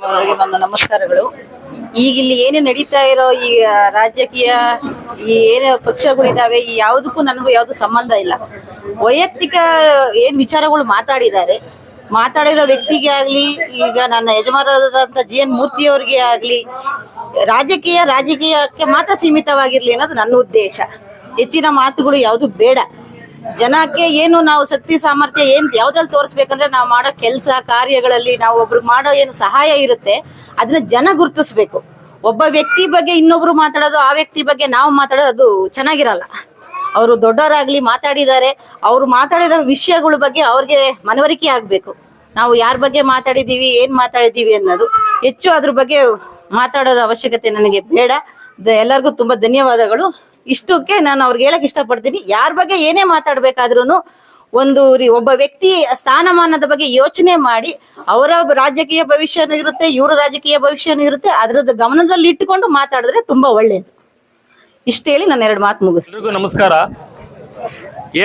ನಮಸ್ಕಾರಗಳು. ಈಗ ಇಲ್ಲಿ ಏನೇ ನಡೀತಾ ಇರೋ ಈ ರಾಜಕೀಯ, ಈ ಏನೇ ಪಕ್ಷಗಳಿದಾವೆ ಈ ಯಾವುದಕ್ಕೂ ನನಗೂ ಯಾವ್ದು ಸಂಬಂಧ ಇಲ್ಲ. ವೈಯಕ್ತಿಕ ಏನ್ ವಿಚಾರಗಳು ಮಾತಾಡಿದ್ದಾರೆ. ಮಾತಾಡಿರೋ ವ್ಯಕ್ತಿಗೆ ಆಗ್ಲಿ, ಈಗ ನನ್ನ ಯಜಮಾನರಾದಂತ ಜಿ ಎನ್ ಮೂರ್ತಿ ಅವರಿಗೆ ಆಗ್ಲಿ, ರಾಜಕೀಯ ರಾಜಕೀಯಕ್ಕೆ ಮಾತ್ರ ಸೀಮಿತವಾಗಿರ್ಲಿ ಅನ್ನೋದು ನನ್ನ ಉದ್ದೇಶ. ಹೆಚ್ಚಿನ ಮಾತುಗಳು ಯಾವುದು ಬೇಡ. ಜನಕ್ಕೆ ಏನು ನಾವು ಶಕ್ತಿ, ಸಾಮರ್ಥ್ಯ ಏನ್ ಯಾವ್ದ್ರಲ್ಲಿ ತೋರಿಸ್ಬೇಕಂದ್ರೆ ನಾವು ಮಾಡೋ ಕೆಲಸ, ಕಾರ್ಯಗಳಲ್ಲಿ ನಾವು ಒಬ್ರಿಗೆ ಮಾಡೋ ಏನು ಸಹಾಯ ಇರುತ್ತೆ, ಅದನ್ನ ಜನ ಗುರುತಿಸ್ಬೇಕು. ಒಬ್ಬ ವ್ಯಕ್ತಿ ಬಗ್ಗೆ ಇನ್ನೊಬ್ರು ಮಾತಾಡೋದು, ಆ ವ್ಯಕ್ತಿ ಬಗ್ಗೆ ನಾವು ಮಾತಾಡೋದು ಅದು ಚೆನ್ನಾಗಿರಲ್ಲ. ಅವರು ದೊಡ್ಡವರಾಗ್ಲಿ ಮಾತಾಡಿದ್ದಾರೆ, ಅವ್ರು ಮಾತಾಡಿರೋ ವಿಷಯಗಳ ಬಗ್ಗೆ ಅವ್ರಿಗೆ ಮನವರಿಕೆ ಆಗ್ಬೇಕು. ನಾವು ಯಾರ ಬಗ್ಗೆ ಮಾತಾಡಿದೀವಿ ಏನ್ ಮಾತಾಡಿದೀವಿ ಅನ್ನೋದು. ಹೆಚ್ಚು ಅದ್ರ ಬಗ್ಗೆ ಮಾತಾಡೋದ ಅವಶ್ಯಕತೆ ನನಗೆ ಬೇಡ. ಎಲ್ಲರಿಗೂ ತುಂಬಾ ಧನ್ಯವಾದಗಳು. ಇಷ್ಟಕ್ಕೆ ನಾನು ಅವ್ರಿಗೆ ಹೇಳಕ್ ಇಷ್ಟಪಡ್ತೀನಿ. ಯಾರ ಬಗ್ಗೆ ಏನೇ ಮಾತಾಡ್ಬೇಕಾದ್ರೂ ಒಂದು ಒಬ್ಬ ವ್ಯಕ್ತಿ ಸ್ಥಾನಮಾನದ ಬಗ್ಗೆ ಯೋಚನೆ ಮಾಡಿ, ಅವರ ರಾಜಕೀಯ ಭವಿಷ್ಯನೂ ಇರುತ್ತೆ, ಇವರ ರಾಜಕೀಯ ಭವಿಷ್ಯನೂ ಇರುತ್ತೆ, ಅದ್ರದ್ದು ಗಮನದಲ್ಲಿ ಇಟ್ಟುಕೊಂಡು ಮಾತಾಡಿದ್ರೆ ತುಂಬಾ ಒಳ್ಳೇದು. ಇಷ್ಟ ಹೇಳಿ ನಾನು ಎರಡು ಮಾತು ಮುಗಿಸ್ತೀನಿ. ನಮಸ್ಕಾರ.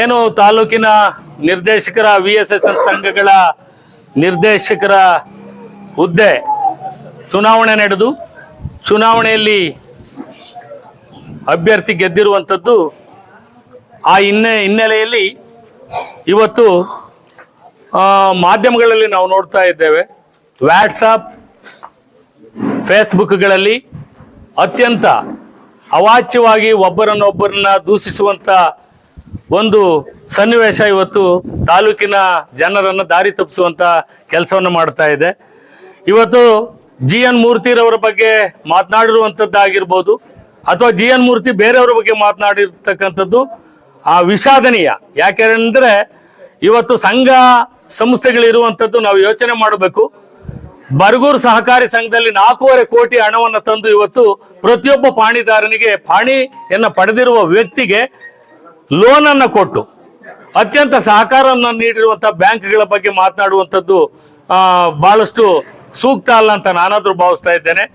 ಏನು ತಾಲೂಕಿನ ನಿರ್ದೇಶಕರ ವಿ ಎಸ್ ಎಸ್ ಎಸ್ ಸಂಘಗಳ ನಿರ್ದೇಶಕರ ಹುದ್ದೆ ಚುನಾವಣೆ ನಡೆದು, ಚುನಾವಣೆಯಲ್ಲಿ ಅಭ್ಯರ್ಥಿ ಗೆದ್ದಿರುವಂಥದ್ದು ಆ ಹಿನ್ನೆ, ಹಿನ್ನೆಲೆಯಲ್ಲಿ ಇವತ್ತು ಮಾಧ್ಯಮಗಳಲ್ಲಿ ನಾವು ನೋಡ್ತಾ ಇದ್ದೇವೆ. ವ್ಯಾಟ್ಸಪ್ ಫೇಸ್ಬುಕ್ಗಳಲ್ಲಿ ಅತ್ಯಂತ ಅವಾಚ್ಯವಾಗಿ ಒಬ್ಬರನ್ನೊಬ್ಬರನ್ನ ದೂಷಿಸುವಂತ ಒಂದು ಸನ್ನಿವೇಶ ಇವತ್ತು ತಾಲೂಕಿನ ಜನರನ್ನು ದಾರಿ ತಪ್ಪಿಸುವಂಥ ಕೆಲಸವನ್ನು ಮಾಡ್ತಾ ಇದೆ. ಇವತ್ತು ಜಿ ಎನ್ ಮೂರ್ತಿರವರ ಬಗ್ಗೆ ಮಾತನಾಡಿರುವಂಥದ್ದಾಗಿರ್ಬೋದು ಅಥವಾ ಜಿ ಎನ್ ಮೂರ್ತಿ ಬೇರೆಯವ್ರ ಬಗ್ಗೆ ಮಾತನಾಡಿರ್ತಕ್ಕಂಥದ್ದು ಆ ವಿಷಾದನೀಯ. ಯಾಕೆಂದ್ರೆ ಇವತ್ತು ಸಂಘ ಸಂಸ್ಥೆಗಳಿರುವಂಥದ್ದು ನಾವು ಯೋಚನೆ ಮಾಡಬೇಕು. ಬರಗೂರು ಸಹಕಾರಿ ಸಂಘದಲ್ಲಿ ನಾಲ್ಕೂವರೆ ಕೋಟಿ ಹಣವನ್ನು ತಂದು ಇವತ್ತು ಪ್ರತಿಯೊಬ್ಬ ಪಾಣಿದಾರನಿಗೆ, ಪಾಣಿಯನ್ನು ಪಡೆದಿರುವ ವ್ಯಕ್ತಿಗೆ ಲೋನ್ ಅನ್ನ ಕೊಟ್ಟು, ಅತ್ಯಂತ ಸಹಕಾರವನ್ನು ನೀಡಿರುವಂತಹ ಬ್ಯಾಂಕ್ಗಳ ಬಗ್ಗೆ ಮಾತನಾಡುವಂಥದ್ದು ಬಹಳಷ್ಟು ಸೂಕ್ತ ಅಲ್ಲ ಅಂತ ನಾನಾದರೂ ಭಾವಿಸ್ತಾ ಇದ್ದೇನೆ.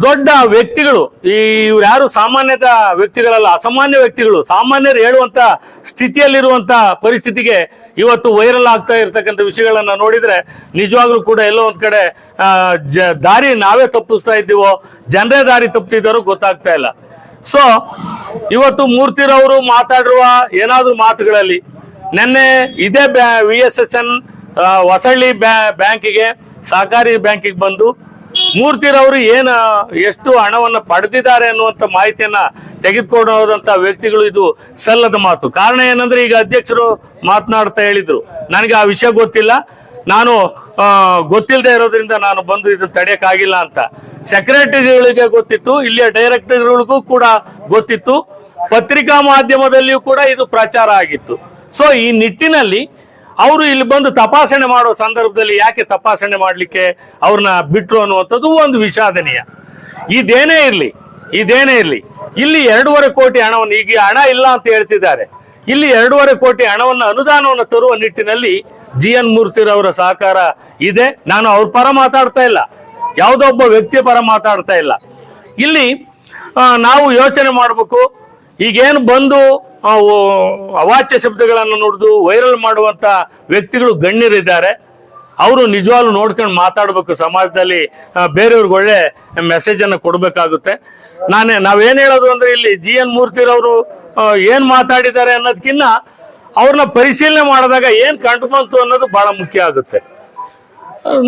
ದೊಡ್ಡ ವ್ಯಕ್ತಿಗಳು, ಈ ಇವ್ರು ಯಾರು ಸಾಮಾನ್ಯದ ವ್ಯಕ್ತಿಗಳಲ್ಲ, ಅಸಾಮಾನ್ಯ ವ್ಯಕ್ತಿಗಳು, ಸಾಮಾನ್ಯರು ಹೇಳುವಂತ ಸ್ಥಿತಿಯಲ್ಲಿರುವಂತ ಪರಿಸ್ಥಿತಿಗೆ ಇವತ್ತು ವೈರಲ್ ಆಗ್ತಾ ಇರತಕ್ಕಂಥ ವಿಷಯಗಳನ್ನ ನೋಡಿದ್ರೆ ನಿಜವಾಗ್ಲೂ ಕೂಡ ಎಲ್ಲೋ ಒಂದ್ ಕಡೆ ದಾರಿ ನಾವೇ ತಪ್ಪಿಸ್ತಾ ಇದ್ದೀವೋ, ಜನರೇ ದಾರಿ ತಪ್ಪಿದ್ದಾರೋ ಗೊತ್ತಾಗ್ತಾ ಇಲ್ಲ. ಸೊ ಇವತ್ತು ಮೂರ್ತಿರವರು ಮಾತಾಡಿರುವ ಏನಾದ್ರೂ ಮಾತುಗಳಲ್ಲಿ, ನಿನ್ನೆ ಇದೇ V S S N Hosahalli ಬ್ಯಾ- ಬ್ಯಾಂಕಿಗೆ, ಸಹಕಾರಿ ಬ್ಯಾಂಕಿಗೆ ಬಂದು ಮೂರ್ತಿರವರು ಏನ, ಎಷ್ಟು ಹಣವನ್ನ ಪಡೆದಿದ್ದಾರೆ ಅನ್ನುವಂತ ಮಾಹಿತಿಯನ್ನ ತೆಗೆದುಕೊಂಡು ಹೋದಂತ ವ್ಯಕ್ತಿಗಳು ಇದು ಸಲ್ಲದ ಮಾತು. ಕಾರಣ ಏನಂದ್ರೆ ಈಗ ಅಧ್ಯಕ್ಷರು ಮಾತನಾಡ್ತಾ ಹೇಳಿದ್ರು. ನನಗೆ ಆ ವಿಷಯ ಗೊತ್ತಿಲ್ಲ. ನಾನು ಗೊತ್ತಿಲ್ಲದೆ ಇರೋದ್ರಿಂದ ನಾನು ಬಂದು ಇದನ್ನ ತಡೆಯಕ್ಕಾಗಿಲ್ಲ ಅಂತ. ಸೆಕ್ರೆಟರಿಗಳಿಗೆ ಗೊತ್ತಿತ್ತು, ಇಲ್ಲಿಯ ಡೈರೆಕ್ಟರ್ಗಳಿಗೂ ಕೂಡ ಗೊತ್ತಿತ್ತು. ಪತ್ರಿಕಾ ಮಾಧ್ಯಮದಲ್ಲಿಯೂ ಕೂಡ ಇದು ಪ್ರಚಾರ ಆಗಿತ್ತು. ಸೊ ಈ ನಿಟ್ಟಿನಲ್ಲಿ ಅವರು ಇಲ್ಲಿ ಬಂದು ತಪಾಸಣೆ ಮಾಡೋ ಸಂದರ್ಭದಲ್ಲಿ ಯಾಕೆ ತಪಾಸಣೆ ಮಾಡಲಿಕ್ಕೆ ಅವ್ರನ್ನ ಬಿಟ್ರು ಅನ್ನುವಂಥದ್ದು ಒಂದು ವಿಷಾದನೀಯ. ಇದೇನೇ ಇರಲಿ ಇದೇನೇ ಇರಲಿ, ಇಲ್ಲಿ ಎರಡೂವರೆ ಕೋಟಿ ಹಣವನ್ನು, ಈಗ ಹಣ ಇಲ್ಲ ಅಂತ ಹೇಳ್ತಿದ್ದಾರೆ. ಇಲ್ಲಿ ಎರಡೂವರೆ ಕೋಟಿ ಹಣವನ್ನು ಅನುದಾನವನ್ನು ತರುವ ನಿಟ್ಟಿನಲ್ಲಿ ಜಿ ಎನ್ ಮೂರ್ತಿರವರ ಸಹಕಾರ ಇದೆ. ನಾನು ಅವ್ರ ಪರ ಮಾತಾಡ್ತಾ ಇಲ್ಲ. ಯಾವುದೋ ಒಬ್ಬ ವ್ಯಕ್ತಿಯ ಪರ ಮಾತಾಡ್ತಾ ಇಲ್ಲ. ಇಲ್ಲಿ ನಾವು ಯೋಚನೆ ಮಾಡಬೇಕು. ಈಗೇನು ಬಂದು ಅವಾಚ್ಯ ಶಬ್ದಗಳನ್ನು ನೋಡಿದು ವೈರಲ್ ಮಾಡುವಂತ ವ್ಯಕ್ತಿಗಳು ಗಣ್ಯರಿದ್ದಾರೆ. ಅವರು ನಿಜವಾಗ್ಲೂ ನೋಡ್ಕೊಂಡು ಮಾತಾಡಬೇಕು. ಸಮಾಜದಲ್ಲಿ ಬೇರೆಯವ್ರಿಗೆ ಒಳ್ಳೆ ಮೆಸೇಜ್ ಅನ್ನು ಕೊಡಬೇಕಾಗುತ್ತೆ. ನಾನೇ, ನಾವೇನ್ ಹೇಳೋದು ಅಂದ್ರೆ ಇಲ್ಲಿ ಜಿ ಎನ್ ಮೂರ್ತಿರವರು ಏನು ಮಾತಾಡಿದ್ದಾರೆ ಅನ್ನೋದಕ್ಕಿಂತ ಅವ್ರನ್ನ ಪರಿಶೀಲನೆ ಮಾಡಿದಾಗ ಏನ್ ಕಂಡು ಬಂತು ಅನ್ನೋದು ಬಹಳ ಮುಖ್ಯ ಆಗುತ್ತೆ.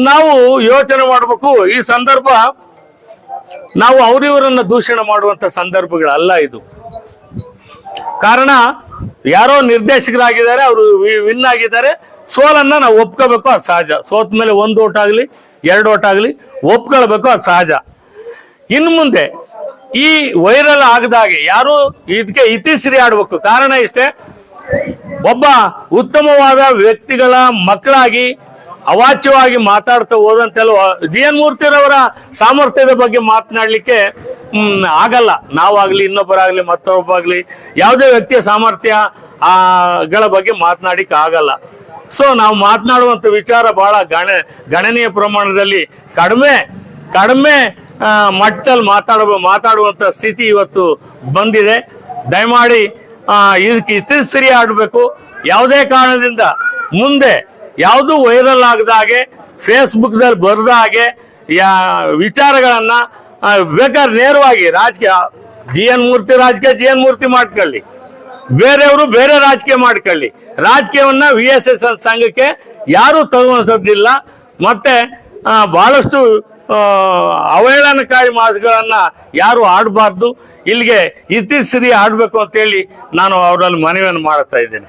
ನಾವು ಯೋಚನೆ ಮಾಡಬೇಕು. ಈ ಸಂದರ್ಭ ನಾವು ಅವರಿವರನ್ನ ದೂಷಣೆ ಮಾಡುವಂತ ಸಂದರ್ಭಗಳಲ್ಲ ಇದು. ಕಾರಣ ಯಾರೋ ನಿರ್ದೇಶಕರಾಗಿದ್ದಾರೆ, ಅವರು ವಿನ್ ಆಗಿದ್ದಾರೆ. ಸೋಲನ್ನ ನಾವು ಒಪ್ಕೋಬೇಕು, ಅದು ಸಹಜ. ಸೋತ ಮೇಲೆ ಒಂದು ಓಟ್ ಆಗಲಿ, ಎರಡು ಓಟ್ ಆಗಲಿ, ಒಪ್ಕೊಳ್ಬೇಕು, ಅದು ಸಹಜ. ಇನ್ನು ಮುಂದೆ ಈ ವೈರಲ್ ಆಗದಾಗೆ ಯಾರು ಇದಕ್ಕೆ ಇತಿಶ್ರೀ ಆಡ್ಬೇಕು? ಕಾರಣ ಇಷ್ಟೇ, ಒಬ್ಬ ಉತ್ತಮವಾದ ವ್ಯಕ್ತಿಗಳ ಮಕ್ಕಳಾಗಿ ಅವಾಚ್ಯವಾಗಿ ಮಾತಾಡ್ತಾ ಹೋದಂತೆಲ್ಲ ಜಿ ಎನ್ ಮೂರ್ತಿರವರ ಸಾಮರ್ಥ್ಯದ ಬಗ್ಗೆ ಮಾತನಾಡ್ಲಿಕ್ಕೆ ಆಗಲ್ಲ. ನಾವಾಗ್ಲಿ, ಇನ್ನೊಬ್ಬರಾಗ್ಲಿ, ಮತ್ತೊಬ್ಬಾಗ್ಲಿ, ಯಾವುದೇ ವ್ಯಕ್ತಿಯ ಸಾಮರ್ಥ್ಯ, ಆ, ಗಳ ಬಗ್ಗೆ ಮಾತನಾಡಿಕ್ ಆಗಲ್ಲ. ಸೊ ನಾವು ಮಾತನಾಡುವಂತ ವಿಚಾರ ಬಹಳ ಗಣ, ಗಣನೀಯ ಪ್ರಮಾಣದಲ್ಲಿ ಕಡಿಮೆ ಕಡಿಮೆ ಮಟ್ಟದಲ್ಲಿ ಮಾತಾಡುವ, ಮಾತಾಡುವಂತ ಸ್ಥಿತಿ ಇವತ್ತು ಬಂದಿದೆ. ದಯಮಾಡಿ ಇದಕ್ಕೆ ಇತಿಶ್ರೀ ಆಡಬೇಕು. ಯಾವುದೇ ಕಾರಣದಿಂದ ಮುಂದೆ ಯಾವುದು ವೈರಲ್ ಆಗದ ಹಾಗೆ ಫೇಸ್ಬುಕ್ದಲ್ಲಿ ಬರೆದ ಹಾಗೆ ಯಾ ವಿಚಾರಗಳನ್ನ ಬೇಕಾದ್ರೆ ನೇರವಾಗಿ ರಾಜಕೀಯ ಜಿ ಎನ್ ಮೂರ್ತಿ, ರಾಜಕೀಯ ಜಿ ಎನ್ ಮೂರ್ತಿ ಮಾಡ್ಕೊಳ್ಳಿ. ಬೇರೆಯವರು ಬೇರೆ ರಾಜಕೀಯ ಮಾಡ್ಕೊಳ್ಳಿ. ರಾಜಕೀಯವನ್ನ ವಿ ಎಸ್ ಎಸ್ ಸಂಘಕ್ಕೆ ಯಾರೂ ತರುವಂಥದ್ದಿಲ್ಲ ಮತ್ತೆ ಬಹಳಷ್ಟು ಅವಹೇಳನಕಾರಿ ಮಾತುಗಳನ್ನ ಯಾರು ಆಡಬಾರ್ದು. ಇಲ್ಲಿಗೆ ಇತಿಶ್ರೀ ಆಡಬೇಕು ಅಂತೇಳಿ ನಾನು ಅವರಲ್ಲಿ ಮನವಿಯನ್ನು ಮಾಡ್ತಾ ಇದ್ದೇನೆ.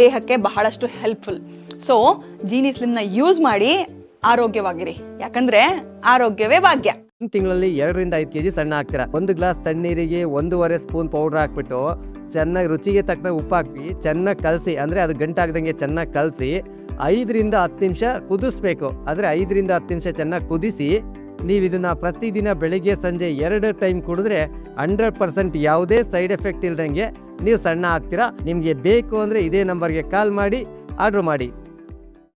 ದೇಹಕ್ಕೆ ಬಹಳಷ್ಟು ಹೆಲ್ಪ್ಫುಲ್ ಸೊ ಜೀನಿ ಸ್ಲಿಮ್ನ ಯೂಸ್ ಮಾಡಿ ಆರೋಗ್ಯವಾಗಿರಿ. ಯಾಕಂದ್ರೆ ಆರೋಗ್ಯವೇ ಭಾಗ್ಯ. ತಿಂಗಳಲ್ಲಿ ಎರಡರಿಂದ ಐದು ಕೆಜಿ ಸಣ್ಣ ಹಾಕ್ತೀರಾ? ಒಂದು ಗ್ಲಾಸ್ ತಣ್ಣೀರಿಗೆ ಒಂದೂವರೆ ಸ್ಪೂನ್ ಪೌಡರ್ ಹಾಕ್ಬಿಟ್ಟು ಚೆನ್ನಾಗಿ ರುಚಿಗೆ ತಕ್ಕ ಉಪ್ಪು ಹಾಕಿ ಚೆನ್ನಾಗಿ ಕಲಸಿ, ಅಂದರೆ ಅದು ಗಂಟಾಗ್ದಂಗೆ ಚೆನ್ನಾಗಿ ಕಲಸಿ, ಐದರಿಂದ ಹತ್ತು ನಿಮಿಷ ಕುದಿಸ್ಬೇಕು. ಆದರೆ ಐದರಿಂದ ಹತ್ತು ನಿಮಿಷ ಚೆನ್ನಾಗಿ ಕುದಿಸಿ ನೀವು ಇದನ್ನು ಪ್ರತಿದಿನ ಬೆಳಿಗ್ಗೆ ಸಂಜೆ ಎರಡು ಟೈಮ್ ಕುಡಿದ್ರೆ ಹಂಡ್ರೆಡ್ ಪರ್ಸೆಂಟ್ ಯಾವುದೇ ಸೈಡ್ ಎಫೆಕ್ಟ್ ಇಲ್ದಂಗೆ ನೀವು ಸಣ್ಣ ಆಗ್ತೀರಾ? ನಿಮಗೆ ಬೇಕು ಅಂದರೆ ಇದೇ ನಂಬರ್ಗೆ ಕಾಲ್ ಮಾಡಿ, ಆರ್ಡ್ರ್ ಮಾಡಿ.